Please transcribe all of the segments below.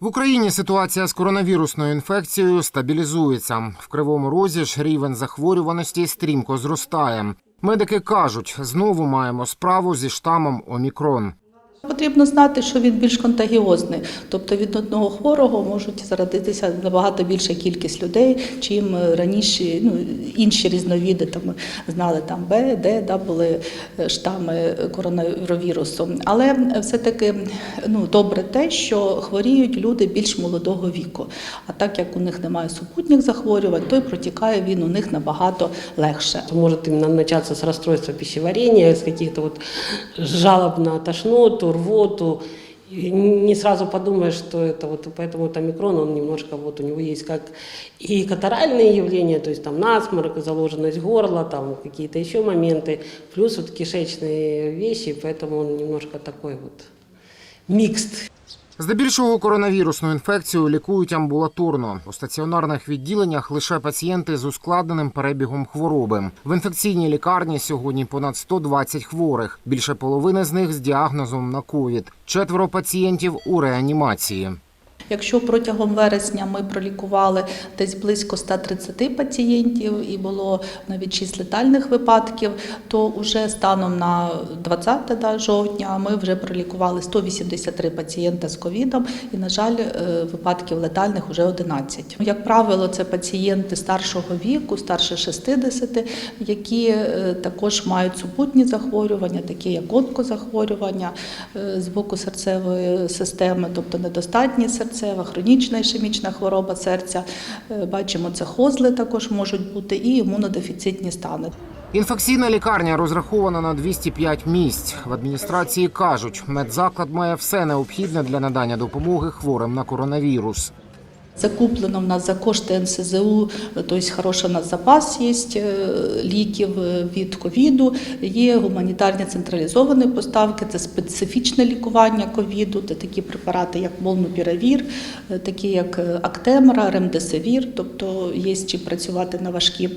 В Україні ситуація з коронавірусною інфекцією стабілізується. В кривому розі ж рівень захворюваності стрімко зростає. Медики кажуть, знову маємо справу зі штамом Омікрон. Потрібно знати, що він більш контагіозний, тобто від одного хворого можуть заразитися набагато більша кількість людей, чим раніше ну, інші різновіди там знали там Б, Д, да, були е, штами коронавірусу. Але все-таки ну, добре те, що хворіють люди більш молодого віку. А так як у них немає супутніх захворювань, то й протікає він у них набагато легше. Может именно начаться с расстройства пищеварения, с каких-то вот жалоб на тошноту, рвоту. И не сразу подумаешь, что это вот, поэтому вот омикрон, он немножко, вот у него есть как и катаральные явления, то есть там насморк, заложенность горла, там какие-то еще моменты, плюс вот кишечные вещи, поэтому он немножко такой вот микст. Здебільшого коронавірусну інфекцію лікують амбулаторно. У стаціонарних відділеннях лише пацієнти з ускладненим перебігом хвороби. В інфекційній лікарні сьогодні понад 120 хворих. Більше половини з них з діагнозом на ковід. Четверо пацієнтів у реанімації. Якщо протягом вересня ми пролікували десь близько 130 пацієнтів і було навіть 6 летальних випадків, то вже станом на 20 да, жовтня ми вже пролікували 183 пацієнта з ковідом, і, на жаль, е, випадків летальних вже 11. Як правило, це пацієнти старшого віку, старше 60, які е, також мають супутні захворювання, такі як онкозахворювання е, з боку серцевої системи, тобто недостатні серцева, хронічна ішемічна хвороба серця. Е, Бачимо, це хозли також можуть бути і імунодефіцитні стани. Інфекційна лікарня розрахована на 205 місць. В адміністрації кажуть, медзаклад має все необхідне для надання допомоги хворим на коронавірус. Закуплено в нас за кошти НСЗУ, тобто хороший у нас запас є е, ліків е, від ковіду, є гуманітарні централізовані поставки, це специфічне лікування ковіду, це такі препарати, як молнупіравір, е, такі як Актемра, Ремдесивір, тобто є чим працювати на важкі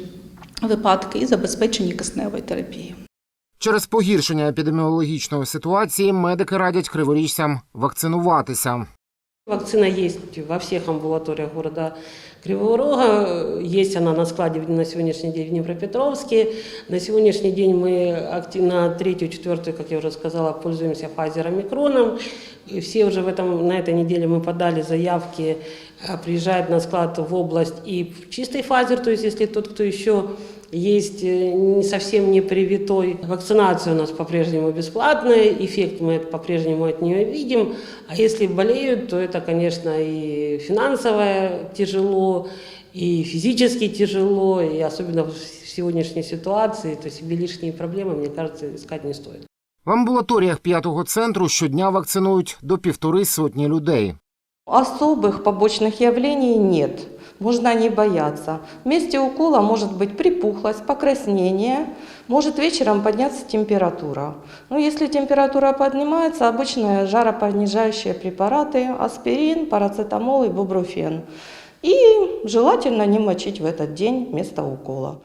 випадки і забезпечені кисневої терапії. Через погіршення епідеміологічної ситуації медики радять криворіжцям вакцинуватися. Вакцина есть во всех амбулаториях города Кривого Рога. Есть она на складе на сегодняшний день в Днепропетровске. На сегодняшний день мы активно третью, четвертую, как я уже сказала, пользуемся Pfizer Омикроном. И все уже в этом, на этой неделе мы подали заявки, э, приезжают на склад в область и в чистый Pfizer, то есть если тот, кто еще есть э, не совсем не привитой. Вакцинация у нас по-прежнему бесплатная, эффект мы по-прежнему от нее видим. А если болеют, то это, конечно, и финансово тяжело, и физически тяжело, и особенно в сегодняшней ситуации, то себе лишние проблемы, мне кажется, искать не стоит. В амбулаторіях п'ятого центру щодня вакцинують до півтори сотні людей. Особых побочных явлений нет. Можно не бояться. В месте укола может быть припухлость, покраснение, может вечером подняться температура. Ну, если температура поднимается, обычные жаропонижающие препараты, аспирин, парацетамол и бубруфен. И желательно не мочить в этот день вместо укола.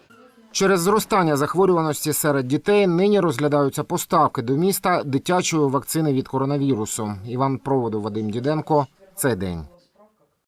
Через зростання захворюваності серед дітей нині розглядаються поставки до міста дитячої вакцини від коронавірусу. Іван Проводов, Вадим Діденко. Цей день.